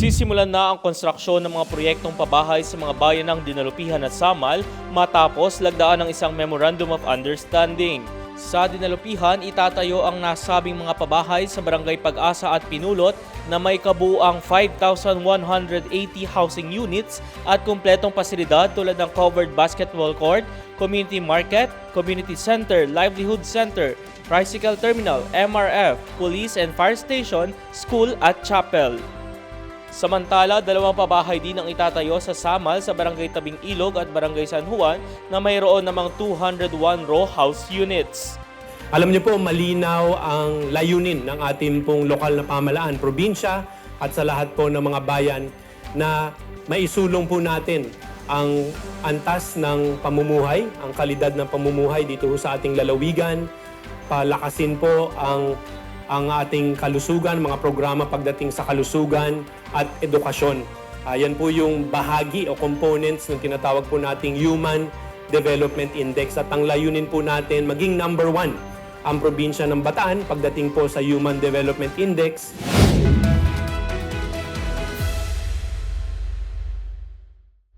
Sisimulan na ang konstruksyon ng mga proyektong pabahay sa mga bayan ng Dinalupihan at Samal matapos lagdaan ng isang Memorandum of Understanding. Sa Dinalupihan, itatayo ang nasabing mga pabahay sa Barangay Pag-asa at Pinulot na may kabuuang 5,180 housing units at kumpletong pasilidad tulad ng covered basketball court, community market, community center, livelihood center, tricycle terminal, MRF, police and fire station, school at chapel. Samantala, dalawang pabahay din ang itatayo sa Samal sa Barangay Tabing Ilog at Barangay San Juan na mayroon namang 201 row house units. Alam niyo po, malinaw ang layunin ng ating pong lokal na pamalaan, probinsya at sa lahat po ng mga bayan na maisulong po natin ang antas ng pamumuhay, ang kalidad ng pamumuhay dito sa ating lalawigan, palakasin po ang ang ating kalusugan, mga programa pagdating sa kalusugan at edukasyon. Ah, yan po yung bahagi o components ng tinatawag po nating Human Development Index at ang layunin po natin maging number one ang probinsya ng Bataan pagdating po sa Human Development Index.